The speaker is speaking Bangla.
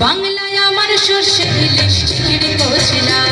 বাংলায় আমার সর্ষে ইলিশ চিংড়ি কচিলাম